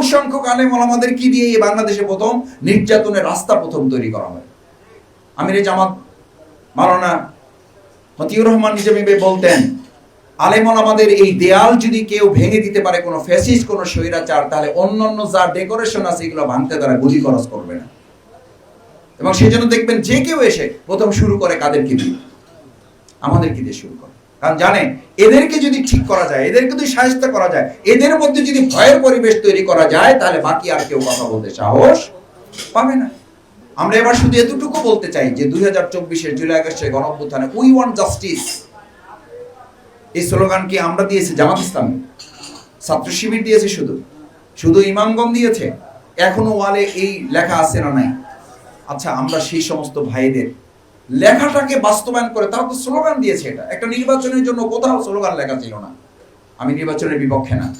বহু সংখ্যক আমাদের কি দিয়ে এই বাংলাদেশে প্রথম নির্যাতনের রাস্তা প্রথম তৈরি করা হয়? আমির জামাত মাওলানা মতিউর রহমান ভাই বলতেন আলেমন আমাদের এই দেয়াল যদি কেউ ভেঙে দিতে পারে, কোনো ফ্যাসিস্ট, কোনো স্বৈরাচার, তাহলে অন্যান্য যা ডেকোরেশন আছে এগুলো ভাঙতে তারা গুলি খরচ করবে না। এবং সেই জন্য দেখবেন যে কেউ এসে প্রথম শুরু করে কাদের কাদেরকে দিয়ে। আমাদেরকে দিয়ে শুরু করে। কারণ জানে এদেরকে যদি ঠিক করা যায়, এদেরকে যদি সাহায্য করা যায়, এদের মধ্যে যদি ভয়ের পরিবেশ তৈরি করা যায়, তাহলে বাকি আর কেউ কথা বলতে সাহস পাবে না। আমরা এবার শুধু এতটুকু বলতে চাই যে দুই হাজার চব্বিশের জুলাই আগস্টের গণঅভ্যুত্থানে উই ওয়ান্ট জাস্টিস এই স্লোগান কি আমরা দিয়েছি? জামাত ইসলামী। ছাত্র শিবির দিয়েছে শুধু। শুধু ইমামগণ দিয়েছে। এখনও ওয়ালে এই লেখা আছে না নাই? আচ্ছা আমরা সেই সমস্ত ভাইদের লেখাটাকে বাস্তবায়ন করে, তারা তো স্লোগান দিয়েছে এটা। একটা নির্বাচনের জন্য কোথাও স্লোগান লেখা ছিল না। আমি নির্বাচনের বিপক্ষে না।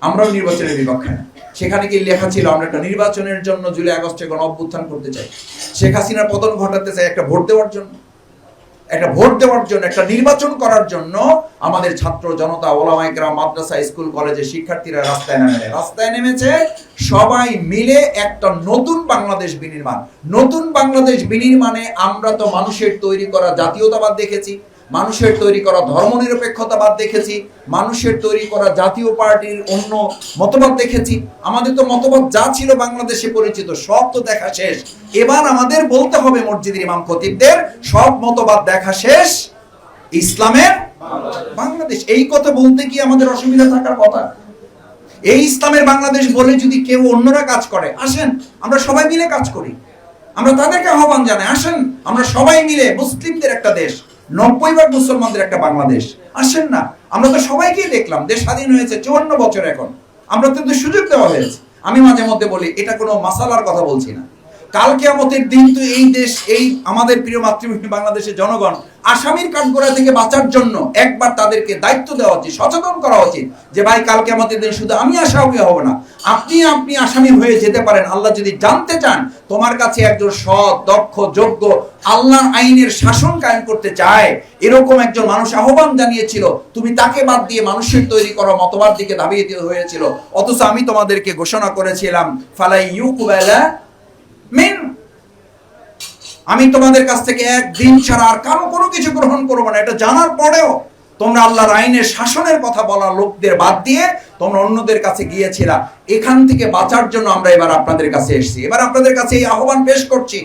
আমরাও নির্বাচনের বিপক্ষে না। সেখানে কি লেখা ছিল, আমরা একটা নির্বাচনের জন্য জুলাই আগস্টে গণ অভ্যুত্থান করতে চাই। শেখ হাসিনার পতন ঘটাতে চাই, একটা ভোট দেওয়ার জন্য। একটা ভোট দেওয়ার জন্য, একটা নির্বাচন করার জন্য আমাদের ছাত্র জনতা ওলামাইকরা মাদ্রাসা, স্কুল, কলেজে শিক্ষার্থীরা রাস্তায় নেমে রাস্তায় নেমেছে সবাই মিলে একটা নতুন বাংলাদেশ বিনির্মাণ। নতুন বাংলাদেশ বিনির্মাণে আমরা তো মানুষের তৈরি করা জাতীয়তাবাদ দেখেছি। মানুষের তৈরি করা ধর্মনিরপেক্ষতাবাদ দেখেছি, মানুষের তৈরি করা জাতীয় পার্টির অন্য মতবাদ দেখেছি। আমাদের তো মতবাদ যা ছিল বাংলাদেশে পরিচিত, সব তো দেখা শেষ। এবার আমাদের বলতে হবে মসজিদের ইমাম খতিবদের, সব মতবাদ দেখা শেষ। ইসলামের বাংলাদেশ। এই কথা বলতে কি আমাদের অসুবিধা থাকার কথা। এই ইসলামের বাংলাদেশ বলে যদি কেউ অন্যরা কাজ করে, আসেন, আমরা সবাই মিলে কাজ করি। আমরা তাদেরকে আহ্বান জানাই, আসেন, আমরা সবাই মিলে মুসলিমদের একটা দেশ। নব্বই ভাগ মুসলমানদের একটা বাংলাদেশ। আসেন না, আমরা তো সবাইকেই দেখলাম, দেশ স্বাধীন হয়েছে চুয়ান্ন বছর এখন। আমরা তো সুযোগ দেওয়া হয়েছে। আমি মাঝে মধ্যে বলি, এটা কোনো মাসালার কথা বলছি না। কাল কেয়ামতের দিন তো এই দেশ, এই আমাদের প্রিয় মাতৃভূমি বাংলাদেশের জনগণ আসামির কাঠগোড়া থেকে বাঁচার জন্য একবার তাদেরকে দায়িত্ব দেওয়া উচিত, সচেতন করা উচিত যে ভাই কালকে আমাদের দিন শুধু আমি আসামি হব না, আপনি আপনি আসামি হয়ে যেতে পারেন। আল্লাহ যদি জানতে চান, তোমার কাছে একজন সৎ, দক্ষ, যোগ্য, আল্লাহর আইনের শাসন কায়েম করতে চায়, এরকম একজন মানুষ আহ্বান জানিয়েছিল, তুমি তাকে বাদ দিয়ে মানুষের তৈরি করা, মতবাদ দিকে দাবিয়ে হয়েছিল, অথচ আমি তোমাদেরকে ঘোষণা করেছিলাম, ফালাই ইউকুবেলা আমি তোমাদের কাছ থেকে একদিন ছাড়া আর কারও কোনো কিছু গ্রহণ করব না। এটা জানার পরেও তোমরা আল্লাহর আইনের শাসনের কথা বলা লোকদের বাদ দিয়ে তোমরা অন্যদের কাছে গিয়েছিলা। এখান থেকে বাঁচার জন্য আমরা এবার আপনাদের কাছে এসেছি। এবার আপনাদের কাছে এই আহ্বান পেশ করছি।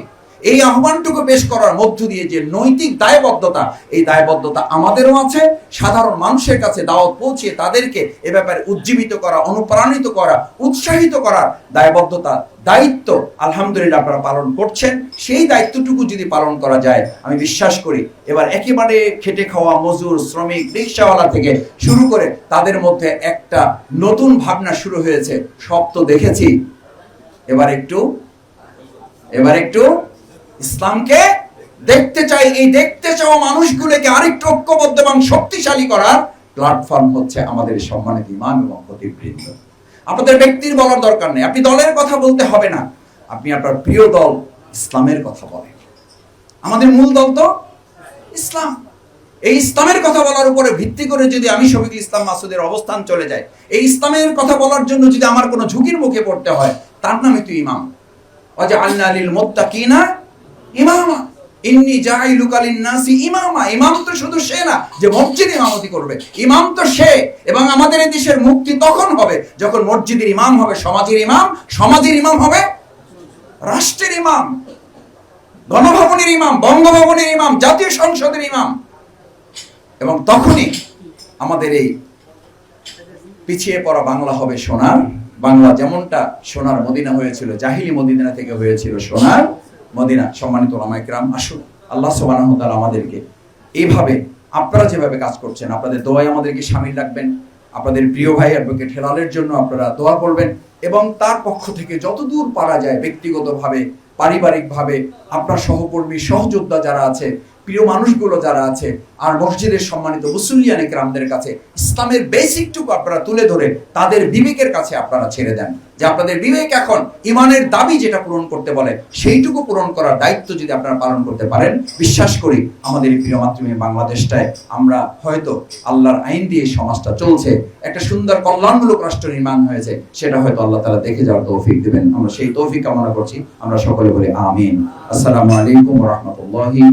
এই আহ্বানটুকু পেশ করার মধ্য দিয়ে যে নৈতিক দায়বদ্ধতা, এই দায়বদ্ধতা আমাদেরও আছে। সাধারণ মানুষের কাছে দাওয়াত পৌঁছে তাদেরকে এ ব্যাপারে উজ্জীবিত করা, অনুপ্রাণিত করা, উৎসাহিত করার দায়বদ্ধতা, দায়িত্ব আলহামদুলিল্লাহ আপনারা পালন করছেন। সেই দায়িত্বটুকু যদি পালন করা যায়, আমি বিশ্বাস করি এবার একেবারে খেটে খাওয়া মজুর, শ্রমিক, রিক্সাওয়ালা থেকে শুরু করে তাদের মধ্যে একটা নতুন ভাবনা শুরু হয়েছে। সব তো দেখেছি। এবার একটু এবার একটু ইসলামকে দেখতে চাই, এই দেখতে চাওয়া মানুষগুলোকে আরেকটু ঐক্যবদ্ধ এবং শক্তিশালী করার প্ল্যাটফর্ম হচ্ছে আমাদের সম্মানিত ইমাম এবং প্রতিবৃন্দ আপনাদের ব্যক্তির বলার দরকার নেই। আপনি দলের কথা বলতে হবে না। আপনি আপনার প্রিয় দল ইসলামের কথা বলেন। আমাদের মূল দল তো ইসলাম। এই ইসলামের কথা বলার উপরে ভিত্তি করে যদি আমি শফিকুল ইসলাম মাসুদের অবস্থান চলে যায় এই ইসলামের কথা বলার জন্য যদি আমার কোনো ঝুঁকির মুখে পড়তে হয়, তার নামে তুই ইমাম। অজা আল্লাহ আলিল মোত্তাকিনা ইমামা। ইন্নি জাইলুকা লিন্নাসি ইমামা। ইমাম তো শুধু সে না, যে মসজিদ ইমামতি করবে। ইমাম তো সে, এবং আমাদের এই দেশের মুক্তি তখন হবে, যখন মসজিদের ইমাম হবে সমাজের ইমাম। সমাজের ইমাম হবে রাষ্ট্রের ইমাম, গণভবনের ইমাম, বঙ্গভবনের ইমাম, জাতীয় সংসদের ইমাম। এবং তখনই আমাদের এই পিছিয়ে পড়া বাংলা হবে সোনার। বাংলা যেমনটা সোনার মদিনা হয়েছিল, জাহিলি মদিনা থেকে হয়েছিল সোনার। মদিনা, সম্মানিত ওলামাইকরাম আসুন। আল্লাহ সুবহানাহু তাআলা আমাদেরকে এইভাবে আপনারা যেভাবে কাজ করছেন, আপনাদের দোয়ায় আমাদেরকে সামিল রাখবেন, আপনাদের প্রিয় ভাই অ্যাডভোকেট হেলালের জন্য আপনারা দোয়া করবেন এবং তার পক্ষ থেকে যতদূর পারা যায় ব্যক্তিগতভাবে, পারিবারিকভাবে, আপনার সহকর্মী, সহযোদ্ধা যারা আছে, প্রিয় মানুষগুলো যারা আছে, আর মসজিদের সম্মানিত মুসল্লিয়ান একরামদের কাছে ইসলামের বেসিকটুকু আপনারা তুলে ধরে তাদের বিবেকের কাছে আপনারা ছেড়ে দেন। যে আপনাদের বিবেক এখন ইমানের দাবি যেটা পূরণ করতে বলে, সেইটুকু পূরণ করার দায়িত্ব যদি আপনারা পালন করতে পারেন, বিশ্বাস করি আমাদের প্রিয় মাতৃভূমি বাংলাদেশটায় আমরা হয়তো আল্লাহর আইন দিয়ে সমাজটা চলছে, একটা সুন্দর কল্যাণমূলক রাষ্ট্র নির্মাণ হয়েছে, সেটা হয়তো আল্লাহ তালা দেখে যাওয়ার তৌফিক দেবেন। আমরা সেই তৌফিক কামনা করছি। আমরা সকলে বলি আমিন। আসসালামু আলাইকুম রহমতুল্লাহি